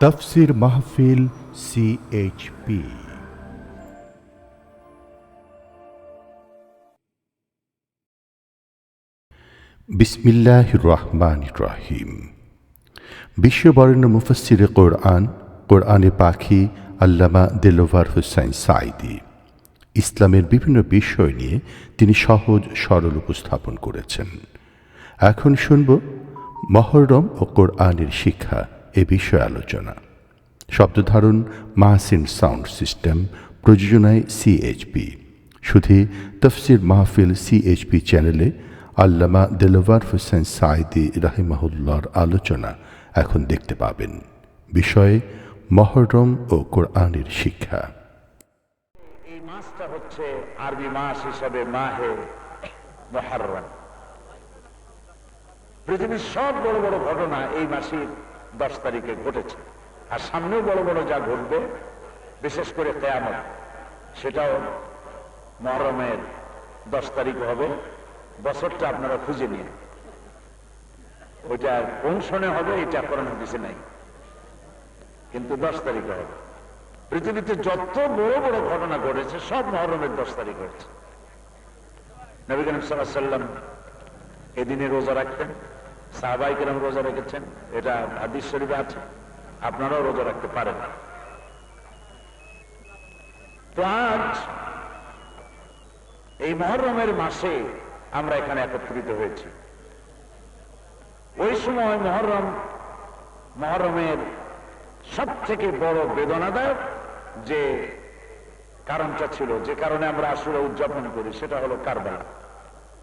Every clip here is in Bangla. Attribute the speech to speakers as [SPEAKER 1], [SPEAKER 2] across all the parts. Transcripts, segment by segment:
[SPEAKER 1] তফসির মাহফিল সিএইচপি বিসমিল্লাহ রহমান রহিম। বিশ্ববরেণ্য মুফসিরে কোরআন, কোরআনে পাখি আল্লামা দেলোভার হুসাইন সাইদি ইসলামের বিভিন্ন বিষয় নিয়ে তিনি সহজ, সরল উপস্থাপন করেছেন। এখন শুনব মহরম ও কোরআনের শিক্ষা এ বিষয়ে আলোচনা। শব্দধারণ মাহসিন সাউন্ড সিস্টেম, প্রযোজনায় সিএইচপি শুধু তফসির মাহফিল সিএইচপি চ্যানেলে আল্লামা দেলোয়ার হোসেন সাইদি রাহিমাহুল্লার আলোচনা এখন দেখতে পাবেন। বিষয়ে মহরম ও কোরআনের শিক্ষা।
[SPEAKER 2] এই মাসটা হচ্ছে আরবি মাস হিসাবে মাহে মহারম। পৃথিবীর সব বড় বড় ঘটনা এই মাসের দশ তারিখে ঘটেছে। আর সামনেও বড় বড় যা ঘটবে, বিশেষ করে কেয়ামত, সেটাও মহরমের দশ তারিখ হবে। বছরটা আপনারা খুঁজে নিন। ওইটা সনে হবে, এটা কোরআন হাদিসে নাই। কিন্তু দশ তারিখে হবে। পৃথিবীতে যত বড় বড় ঘটনা ঘটেছে, সব মহরমের দশ তারিখ হয়েছে নবী সাল্লাম এদিনে রোজা রাখতেন। সাহাবাই কেরাম রোজা রেখেছেন। এটা হাদিস শরীফে আছে। আপনারাও রোজা রাখতে পারেন। তো আজ এই মহরমের মাসে আমরা এখানে একত্রিত হয়েছি। ওই সময় মহরম, মহরমের সব থেকে বড় বেদনাদায়ক যে কারণটা ছিল, যে কারণে আমরা আসলে উদযাপন করি, সেটা হলো কারবালা।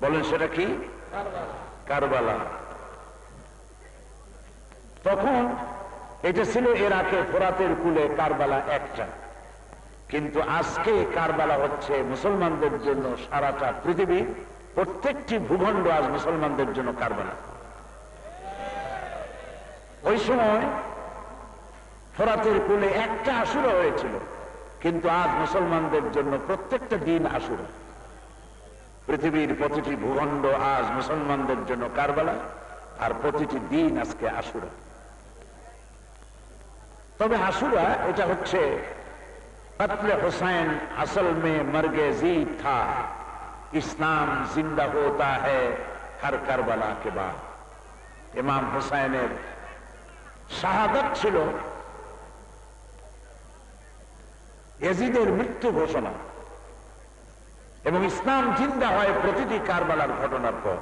[SPEAKER 2] বলেন সেটা কি? কারবালা। তখন এটা ছিল এরাকে ফোরাতের কুলে কারবালা একটা। কিন্তু আজকে কারবালা হচ্ছে মুসলমানদের জন্য সারাটা পৃথিবী, প্রত্যেকটি ভূখণ্ড আজ মুসলমানদের জন্য কারবালা। ওই সময় ফোরাতের কুলে একটা আসুরা হয়েছিল, কিন্তু আজ মুসলমানদের জন্য প্রত্যেকটা দিন আসুরা পৃথিবীর প্রতিটি ভূখণ্ড আজ মুসলমানদের জন্য কারবালা, আর প্রতিটি দিন আজকে আসুরা তবে হাসুরা, এটা হচ্ছে আসল মে মর্গে জি থা। ইসলাম জিন্দা হতা হর কে বাদ। ইমাম শাহাদত ছিল এজিদের মৃত্যু ঘোষণা এবং ইসলাম জিন্দা হয় প্রতিটি কারবালার ঘটনার পর।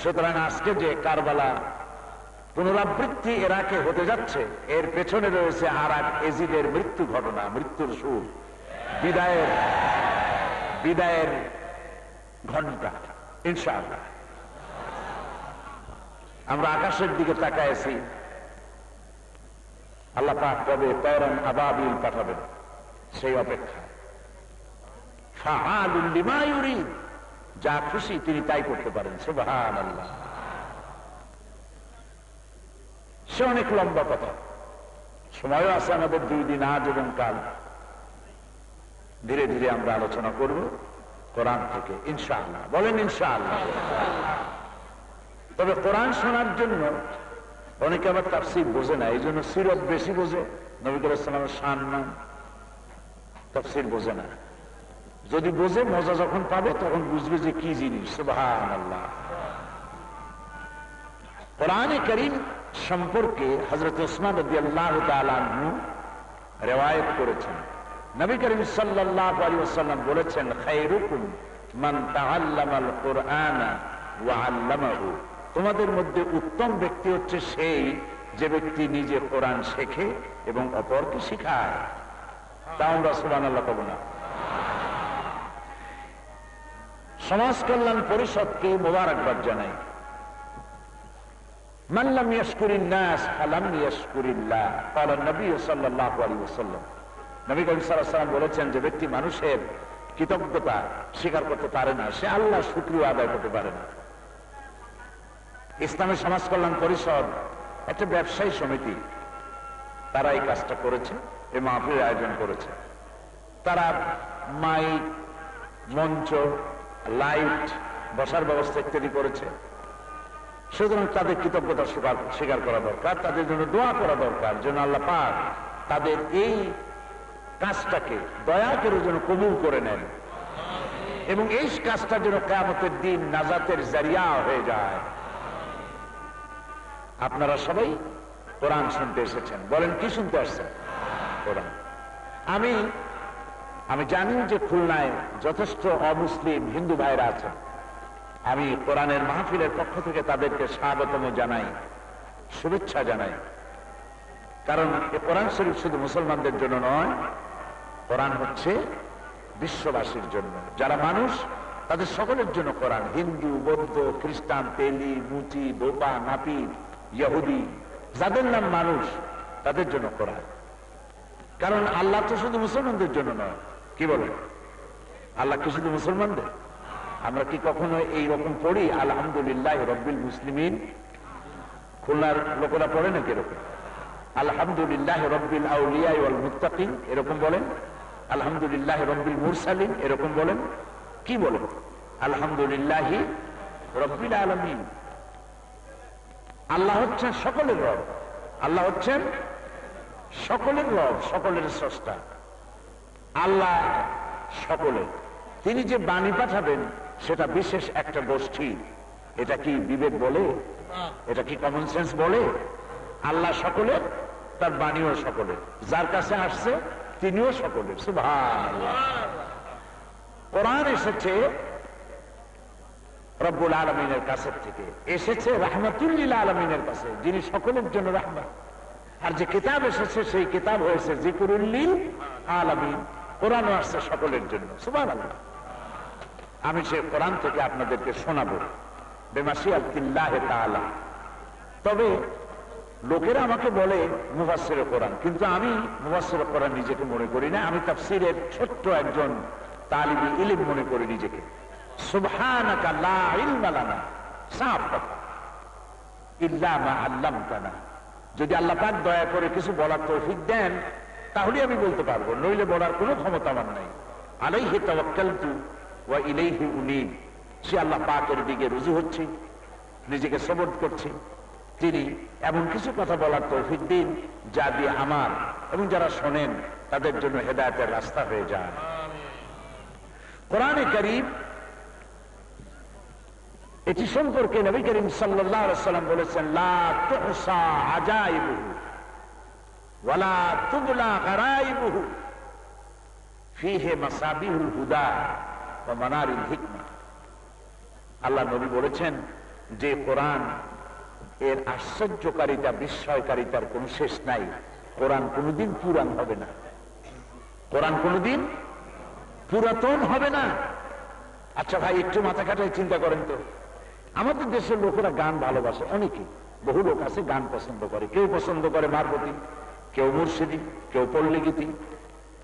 [SPEAKER 2] সুতরাং আজকে যে কারবালা পুনরাবৃত্তি এরাকে হতে যাচ্ছে। এর পেছনে রয়েছে আর এক এজিদের মৃত্যু ঘটনা, মৃত্যুর সুর। বিদায়ের বিদায়ের ঘণ্টা ইনশাআল্লাহ। আমরা আকাশের দিকে তাকাইছি। আল্লাহ পাক কবে তরম আবাবিল পাঠাবেন সেই অপেক্ষা। ফাআলুল যা খুশি তিনি তাই করতে পারেন, সুবহানাল্লাহ। সে অনেক লম্বা কথা। সময়ও আছে আমাদের দুই দিন আজ এবং কাল। ধীরে ধীরে আমরা আলোচনা করব কোরআন থেকে, ইনশাআল্লাহ। বলেন ইনশাআল্লাহ। তবে কোরআন শোনার জন্য অনেকে আবার তাফসির বোঝে না এই জন্য সিরত বেশি বোঝে নবিকুল ইসলামের শান নাম তাফসির বোঝে না। যদি বোঝে, মজা যখন পাবে, তখন বুঝবে যে কি জিনিস আল্লাহ কোরআনে করিম সম্পর্কে হজরত ওসমান রবি আল্লাহ রেওয়ায়ত করেছেন। নবী করিম সাল্লাহ আলী ওসাল্লাম বলেছেন খাইরুকুম মান তাআল্লামাল কোরআনা ওয়া আল্লামাহু। তোমাদের মধ্যে উত্তম ব্যক্তি হচ্ছে সেই যে ব্যক্তি নিজে কোরআন শেখে এবং অপরকে শিখায়। তা আমরা সুবহানাল্লাহ পাবো না। সমাজ কল্যাণ পরিষদকে মোবারকবাদ জানাই। من لم يشكر الناس فلم يشكر الله قال النبي صلى الله عليه وسلم নবী করিম সাল্লাল্লাহু বলেছেন যে ব্যক্তি মানুষের কৃতজ্ঞতা স্বীকার করতে পারে না সে আল্লাহ শুকরিয়া আদায় করতে পারে না ইসলামী সমাজ কল্যাণ পরিষদ একটা ব্যবসায়ী সমিতি তারা এই কাজটা করেছে এই মাহফিল আয়োজন করেছে তারা মাইক মঞ্চ লাইট বসার ব্যবস্থা ইত্যাদি করেছে সুতরাং তাদের কৃতজ্ঞতা স্বীকার করা দরকার, তাদের জন্য দোয়া করা দরকার, যেন আল্লাহ পাক তাদের এই কাজটাকে, দয়া করে যেন কবুল করে নেন। এবং এই কাজটা যেন কেয়ামতের দিন নাজাতের জারিয়া হয়ে যায়। আপনারা সবাই কোরআন শুনতে এসেছেন। বলেন, কি শুনতে আসছেন? কোরআন। আমি আমি জানি যে খুলনায় যথেষ্ট অমুসলিম হিন্দু ভাইরা আছেন। আমি কোরআনের মাহফিলের পক্ষ থেকে তাদেরকে স্বাগতম জানাই, শুভেচ্ছা জানাই। কারণ এ কোরআন শরীফ শুধু মুসলমানদের জন্য নয়, কোরআন হচ্ছে বিশ্ববাসীর জন্য। যারা মানুষ, তাদের সকলের জন্য কোরআন। হিন্দু, বৌদ্ধ, খ্রিস্টান, তেলি, মুচি, বোপা নাপিত ইহুদি, যাদের নাম মানুষ, তাদের জন্য কোরআন। কারণ আল্লাহ তো শুধু মুসলমানদের জন্য নয়। কি বলেন? আল্লাহ কি শুধু মুসলমানদের? আমরা কি কখনো এই রকম পড়ি? আলহামদুলিল্লাহ রব্বিল মুসলিমিন। খুলনার লোকেরা পড়ে না কীরকম? আলহামদুলিল্লাহ রব্বিল আউলিয়া ওয়াল মুত্তাকিন, এরকম বলেন। আলহামদুলিল্লাহ রব্বিল মুরসালিন, এরকম বলেন। কি বলেন? আলহামদুলিল্লাহ রব্বিল আলমিন। আল্লাহ হচ্ছেন সকলের রব। আল্লাহ হচ্ছেন সকলের রব, সকলের স্রষ্টা। আল্লাহ সকলের তিনি যে বাণী পাঠাবেন সেটা বিশেষ একটা গোষ্ঠী। এটা কি বিবেক বলে? এটা কি কমন সেন্স বলে? আল্লাহ সকলের, তার বাণীও সকলের। যার কাছে আসছে, তিনিও সকলের। সুভান কোরআন এসেছে রব্বুল আলমিনের কাছের থেকে। এসেছে রাহমাতুল্লিল আলমিনের কাছে, যিনি সকলের জন্য রাহমত। আর যে কিতাব এসেছে, সেই কিতাব হয়েছে জিকুরুল্লিল আলমিন। কোরআনও আসছে সকলের জন্য। সুবান আল্লাহ আমি সে কোরআন থেকে আপনাদেরকে শোনাবো। তবে লোকেরা আমাকে বলে মুবাসির কোরআন। কিন্তু আমি মুবাসির কোরআন নিজেকে মনে করি না। আমি তাফসিরের ছোট্ট একজন তালিবি ইলিম মনে করি নিজেকে। যদি আল্লাহ পাক দয়া করে কিছু বলার তৌফিক দেন তাহলে আমি বলতে পারব। নইলে বলার কোনো ক্ষমতা আমার নাই। আলাইহি তাওয়াক্কালতু ওয়া ইলাইহি সে আল্লাহ পাকের দিকে রুজু হচ্ছে, নিজেকে সবট করছে। তিনি এমন কিছু কথা বলার তৌফিক দিন, যা দিয়ে আমার এবং যারা শোনেন, তাদের জন্য হেদায়তের রাস্তা হয়ে যায়। কোরআনে করিম এটি সম্পর্কে নবী করিম সাল্লাম বলেছেন, লা তুবলা হুদা। আল্লাহ নবী বলেছেন, যে কোরআন এর আশ্চর্যকারিতা, বিস্ময়কারিতার কোন শেষ নাই। কোরআন কোনদিন পুরান হবে না। কোরআন কোনদিন পুরাতন হবে না। আচ্ছা ভাই, একটু মাথা কাটায় চিন্তা করেন তো। আমাদের দেশের লোকেরা গান ভালোবাসে, অনেকে। বহু লোক আছে গান পছন্দ করে। কেউ পছন্দ করে মারপতি কেউ মুর্শিদি, কেউ পল্লী গীতি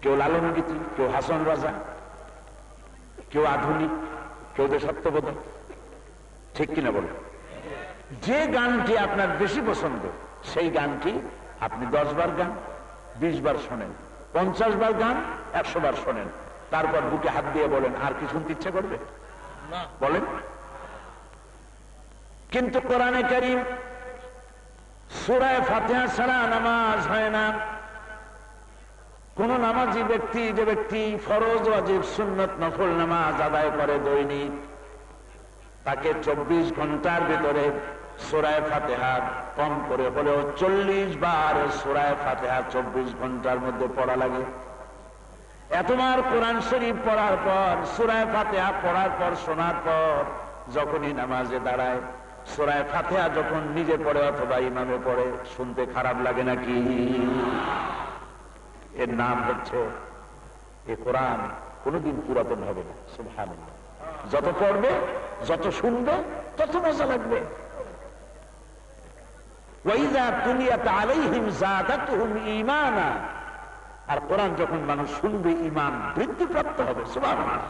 [SPEAKER 2] কেউ লালন গীতি কেউ হাসন রাজা কেউ আধুনিক কেউ দেশাত্মবোধক। ঠিক কিনা বলো যে গানটি আপনার বেশি পছন্দ সেই গানটি আপনি দশ বার গান বিশ বার শোনেন পঞ্চাশ বার গান একশো বার শোনেন। তারপর বুকে হাত দিয়ে বলেন আর কি শুনতে ইচ্ছা করবে? বলেন। কিন্তু কোরআনে করিম সুরায় ফাতেহা ছাড়া নামাজ হয় না। কোন নামাজি ব্যক্তি, যে ব্যক্তি ফরজ, ওয়াজিব, সুন্নত, নফল নামাজ আদায় করে দৈনিক, তাকে চব্বিশ ঘণ্টার ভিতরে সোরায় ফাতেহা কম করে হলেও চল্লিশ বার সুরায় ফাতেহা চব্বিশ ঘণ্টার মধ্যে পড়া লাগে। এতবার কোরআন শরীফ পড়ার পর, সুরায় ফাতেহা পড়ার পর, শোনার পর, যখনই নামাজে দাঁড়ায়, সুরায় ফাতেহা যখন নিজে পড়ে অথবা ইমামে পড়ে, শুনতে খারাপ লাগে নাকি? এর নাম হচ্ছে, এ কোরআন কোনোদিন পুরাতন হবে না সুভান যত পড়বে, যত শুনবে, তত মজা লাগবে। আর কোরআন যখন মানুষ শুনবে ইমান বৃদ্ধিপ্রাপ্ত হবে, সুবহানাল্লাহ।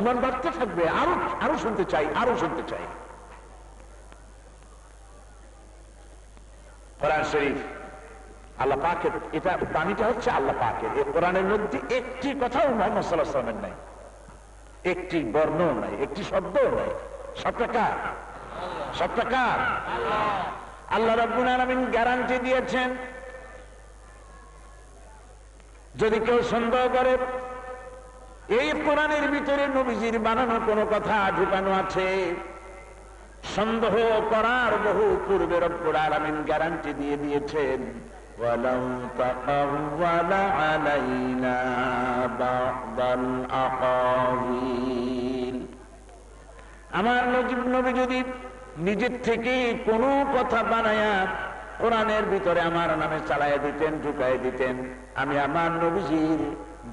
[SPEAKER 2] ইমান বাড়তে থাকবে, আরও আরও শুনতে চাই, আরও শুনতে চাই। কোরআন শরীফ আল্লাহ পাকের এটা বাণীটা হচ্ছে আল্লাহ পাকের। কোরআনের মধ্যে একটি কথাও মোহাম্মদ সাল্লাহ নাই। একটি নাই একটি নাই। সবটা কার? সবটা কার? আল্লাহ রব্বুল আলামিন গ্যারান্টি দিয়েছেন, যদি কেউ সন্দেহ করে, এই কোরআনের ভিতরে নবীজির বানানো কোনো কথা ঢুকানো আছে? সন্দেহ করার বহু পূর্বে রব্বুল আলামিন গ্যারান্টি দিয়ে দিয়েছেন ولو تقول علينا بعض الأقاويل আমার নজিব নবী যদি নিজের থেকে কোনো কথা বানায়া কোরআনের ভিতরে আমার নামে চালাইয়া দিতেন ঢুকাই দিতেন আমি আমার নবীজির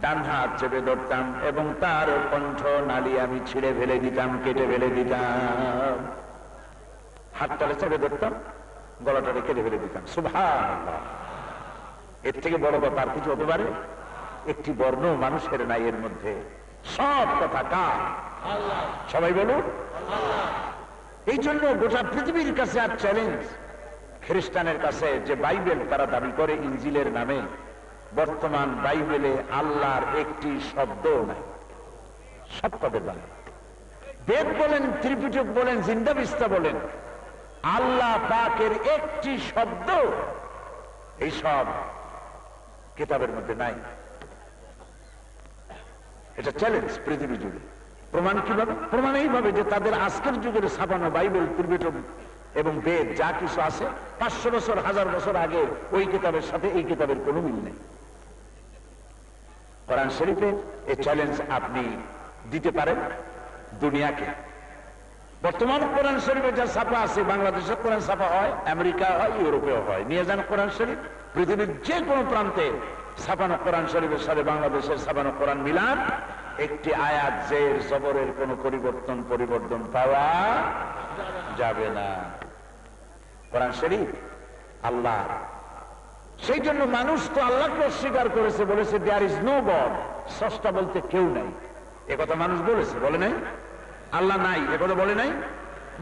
[SPEAKER 2] ডান হাত চেপে ধরতাম এবং তার কণ্ঠ নালী আমি ছিঁড়ে ফেলে দিতাম কেটে ফেলে দিতাম হাতটারে চেপে ধরতাম গলাটারে কেটে ফেলে দিতাম সুভাষ এর থেকে বড় কথা আর কিছু হতে পারে? একটি বর্ণ মানুষের নাই এর মধ্যে। সব কথা কার? সবাই বলুন। এই জন্য গোটা পৃথিবীর কাছে আর চ্যালেঞ্জ খ্রিস্টানের কাছে যে বাইবেল তারা দাবি করে ইঞ্জিলের নামে, বর্তমান বাইবেলে আল্লাহর একটি শব্দ নাই। সব তাদের বাংলা। বেদ বলেন, ত্রিপিটক বলেন, জিন্দাবিস্তা বলেন, আল্লাহ পাকের একটি শব্দ এই সব কিতাবের মধ্যে নাই। এটা চ্যালেঞ্জ পৃথিবী জুড়ে। প্রমাণ কীভাবে? প্রমাণ এইভাবে যে তাদের আজকের যুগের ছাপানো বাইবেল ত্রিবেটম এবং বেদ যা কিছু আছে, পাঁচশো বছর, হাজার বছর আগে ওই কিতাবের সাথে এই কিতাবের কোনো মিল নেই। কোরআন শরীফে এই চ্যালেঞ্জ আপনি দিতে পারেন দুনিয়াকে। বর্তমান কোরআন শরীফে যা ছাপা আছে, বাংলাদেশে কোরআন ছাপা হয় আমেরিকা হয়, ইউরোপেও হয়। নিয়ে যান কোরআন শরীফ। পৃথিবীর যে কোনো প্রান্তে ছাপানো কোরআন শরীফের সাথে বাংলাদেশের ছাপানো কোরআন মিলান, একটি আয়াত জের জবরের কোন পরিবর্তন পরিবর্তন পাওয়া যাবে না। কোরআন শরীফ আল্লাহ। সেই জন্য মানুষ তো আল্লাহকে অস্বীকার করেছে, বলেছে দেয়ার ইজ নো গড সস্তা বলতে কেউ নাই। কথা মানুষ বলেছে, বলে নাই? আল্লাহ নাই কথা বলে নাই?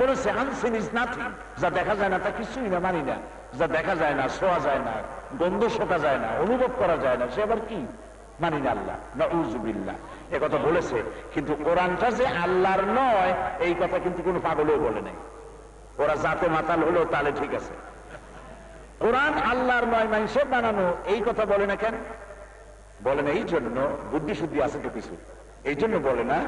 [SPEAKER 2] বলেছে আনসিন ইজ নাথিং যা দেখা যায় না, তা কিছুই না, মানি না। যা দেখা যায় না, শোয়া যায় না। গন্ধ শোকা যায় না, অনুভব করা যায় না। সে আবার কি? মানি না আল্লাহ। নজুবিল্লা এ কথা বলেছে, কিন্তু কোরআনটা যে আল্লাহর নয়, এই কথা কিন্তু কোনো পাগলেও বলে নাই। ওরা যাতে মাতাল হলো তাহলে ঠিক আছে। কোরআন আল্লাহর নয় মানুষের বানানো, এই কথা বলে না কেন? বলে না, এই জন্য বুদ্ধি শুদ্ধি আছে তো কিছু। এই জন্য বলে না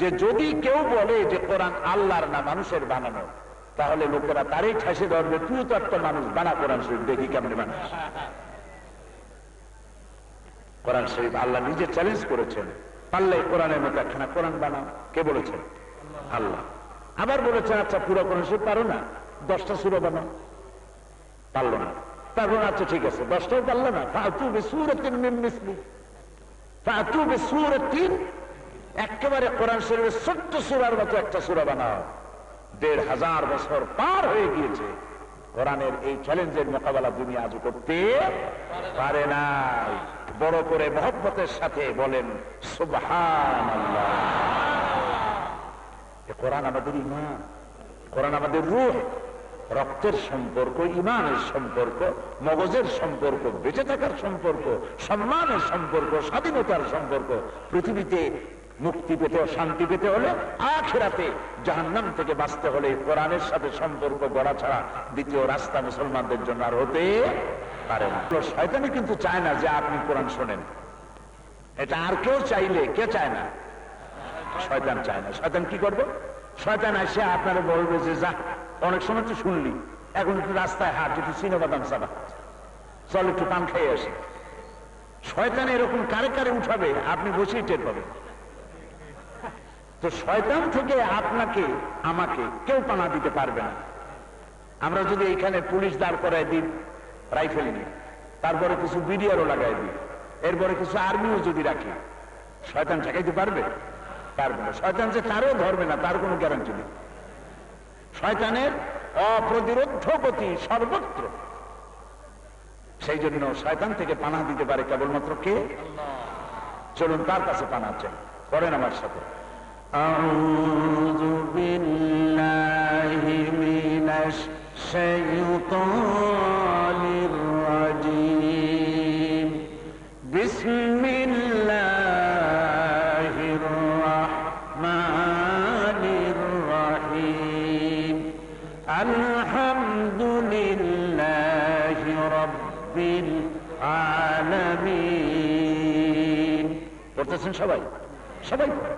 [SPEAKER 2] যে যদি কেউ বলে যে কোরআন আল্লাহর না, মানুষের বানানো তাহলে লোকেরা তারই ঠাসে ধরবে, তুই তো একটা মানুষ, বানা কোরআন শরীফ, দেখি কেমন মানুষ কোরআন শরীফ আল্লাহ নিজে চ্যালেঞ্জ করেছেন। পারলে কোরআনের মতো একখানা কোরআন বানাও। কে বলেছেন? আল্লাহ। আবার বলেছেন আচ্ছা পুরো কোরআন শরীফ পারো না? দশটা সুরো বানাও। পারল না। তারপর আচ্ছা ঠিক আছে, দশটাও পারল না। ফাতু বেসুরতিন মিন মিসলি। ফাতু বেসুরতিন, একেবারে কোরআন শরীফের ছোট্ট সুরার মতো একটা সুরা বানাও। দেড় হাজার বছর পার হয়ে গিয়েছে। কোরআনের এই চ্যালেঞ্জের মোকাবেলা দুনিয়া আজ করতে পারে না বড় করে মহব্বতের সাথে বলেন কোরআন আমাদের ইমান, কোরআন আমাদের রূহ। রক্তের সম্পর্ক, ইমানের সম্পর্ক, মগজের সম্পর্ক, বেঁচে থাকার সম্পর্ক, সম্মানের সম্পর্ক, স্বাধীনতার সম্পর্ক। পৃথিবীতে মুক্তি পেতে শান্তি পেতে হলে আখেরাতে জাহান্নাম থেকে বাঁচতে হলে কোরআনের সাথে সম্পর্ক গড়া ছাড়া দ্বিতীয় রাস্তা মুসলমানদের জন্য আর হতে পারে না। শয়তানি কিন্তু চায় না যে আপনি কোরআন শোনেন। এটা আর কেউ চাইলে, কে চায় না? শয়তান চায় না। শয়তান কি করবে? শয়তান এসে আপনারা বলবে যে, যা, অনেক সময় তো শুনলি, এখন একটু রাস্তায় হাট, একটু চিনবাদাম চাবা চল একটু পান খাইয়ে আসি। শয়তান এরকম কারে কারে উঠাবে? আপনি বসেই টের পাবেন। তো শয়তান থেকে আপনাকে, আমাকে কেউ পানা দিতে পারবে না। আমরা যদি এখানে পুলিশ দাঁড় করায় দিই, রাইফেল নিয়ে তারপরে কিছু বিডিআরও লাগাই দিই, এরপরে কিছু আর্মিও যদি রাখি, শয়তান ঠেকাইতে পারবে? পারবে না। শয়তান যে তারও ধরবে না, তার কোনো গ্যারান্টি নেই। শয়তানের অপ্রতিরোধ গতি সর্বত্র। সেই জন্য শয়তান থেকে পানা দিতে পারে কেবলমাত্র কে? চলুন তার কাছে পানা চাই। করেন আমার সাথে। أعوذ بالله من الشيطان الرجيم. بسم الله الرحمن الرحيم. الحمد لله رب العالمين. পড়তেছেন সবাই? সবাই পড়ে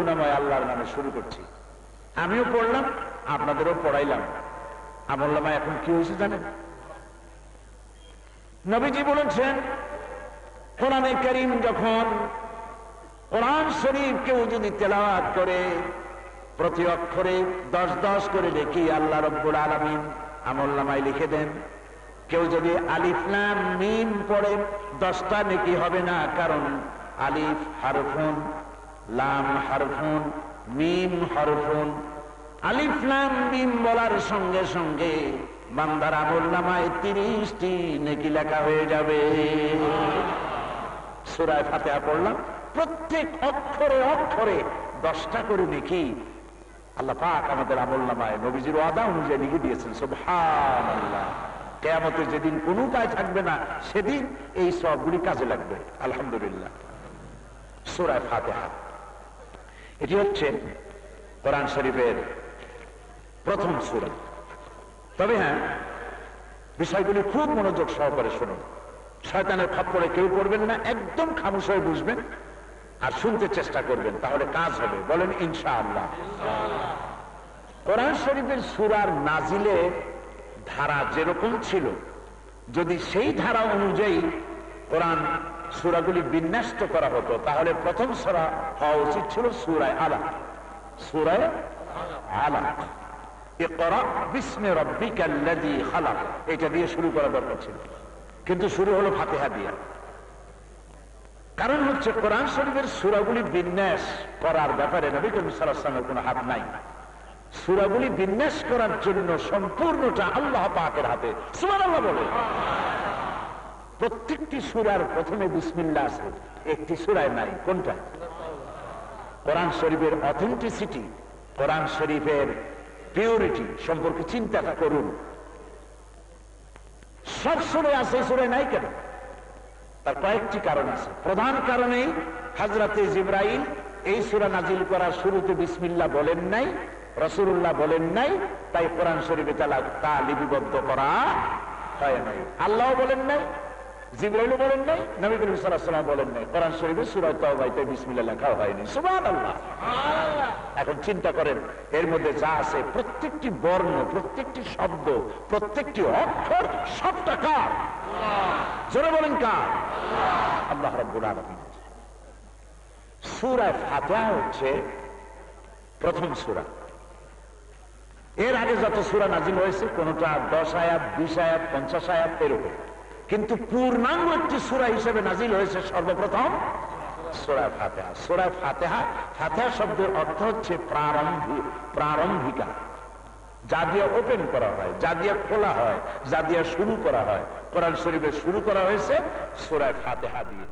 [SPEAKER 2] করুণাময় আল্লাহর নামে শুরু করছি। আমিও পড়লাম, আপনাদেরও পড়াইলাম। আমল্লামা এখন কি হয়েছে জানেন? নবীজি বলেছেন, কোরআনে করিম যখন কোরআন শরীফ কেউ যদি তেলাওয়াত করে, প্রতি অক্ষরে দশ দশ করে লিখি, আল্লাহ রব্বুল আলমিন আমল্লামায় লিখে দেন, কেউ যদি আলিফলাম মিম পড়ে, দশটা নেকি হবে না, কারণ আলিফ হারফুন লাম হারফুন, মিম হারফুন, আলিফ লাম মিম বলার সঙ্গে সঙ্গে বান্দার আমল নামায় তিরিশটি নেকি লেখা হয়ে যাবে। সুরায় ফাতেহা পড়লাম, প্রত্যেক অক্ষরে অক্ষরে দশটা করে নেকি আল্লাহ পাক আমাদের আমল নামায় নবীজির ওয়াদা অনুযায়ী লিখে দিয়েছেন, সুবহানাল্লাহ। কেয়ামতের যেদিন কোনো কাজ থাকবে না, সেদিন এই সবগুলি কাজে লাগবে, আলহামদুলিল্লাহ। সুরায় ফাতেহা। এটি হচ্ছে কোরআন শরীফের প্রথম সুরা। তবে হ্যাঁ বিষয়গুলি খুব মনোযোগ সহকারে শুনুন। শয়তানের খপ্পরে কেউ পড়বেন না, একদম খামোশ হয়ে বুঝবেন আর শুনতে চেষ্টা করবেন, তাহলে কাজ হবে। বলেন, ইনশাআল্লাহ। কোরআন শরীফের সুরার নাজিলে ধারা যেরকম ছিল, যদি সেই ধারা অনুযায়ী কোরআন সুরাগুলি বিন্যস্ত করা হতো, তাহলে প্রথম সুরা হওয়া উচিত ছিল সুরায় আলা সুরায় আলা এটা দিয়ে শুরু করা দরকার ছিল। কিন্তু শুরু হলো ফাতিহা কারণ হচ্ছে কোরআন শরীফের সুরাগুলি বিন্যাস করার ব্যাপারে নবী করিম সাল্লাল্লাহু কোনো হাত নাই। সুরাগুলি বিন্যাস করার জন্য সম্পূর্ণটা আল্লাহ পাকের হাতে। সুবহানাল্লাহ বলে। প্রত্যেকটি সুরার প্রথমে বিসমিল্লাহ আছে। একটি সুরায় নাই, কোনটা? কোরআন শরীফের অথেন্টিসিটি কোরআন শরীফের পিউরিটি সম্পর্কে চিন্তাটা করুন। সব সুরে আছে সুরে নাই কেন? তার কয়েকটি কারণ আছে। প্রধান কারণেই হাজরাতে জিব্রাইল এই সুরা নাজিল করার শুরুতে বিসমিল্লাহ বলেন নাই রসুল্লাহ বলেন নাই, তাই কোরআন শরীফে তা লিপিবদ্ধ করা হয় নাই। আল্লাহ বলেন নাই জিব্রাইলও বলেন নাই নবী করিম সাল্লাল্লাহু বলেন নাই। কোরআন শরীফে সূরা তাওবাতে বিসমিল্লাহ লেখা হয়নি সুবহানাল্লাহ। এখন চিন্তা করেন, এর মধ্যে যা আছে, প্রত্যেকটি বর্ণ, প্রত্যেকটি শব্দ, প্রত্যেকটি অক্ষর, সবটা কার? জোরে বলেন কার? আল্লাহ রাব্বুল আলামিন। সূরা ফাতিহা হচ্ছে প্রথম সূরা। এর আগে যত সূরা নাজিল হয়েছে, কোনটা দশ আয়াত, বিশ আয়াত, পঞ্চাশ আয়াত, এরকম। কিন্তু পূর্ণাঙ্গ একটি সুরা হিসেবে নাজিল হয়েছে সর্বপ্রথম সোরা ফাতেহা। সোরা ফাতেহা ফাতেহা শব্দের অর্থ হচ্ছে প্রারম্ভিক প্রারম্ভিকা। যা দিয়ে ওপেন করা হয় যা দিয়ে খোলা হয় যা দিয়ে শুরু করা হয়। কোরআন শরীফে শুরু করা হয়েছে সুরায় ফাতেহা দিয়ে।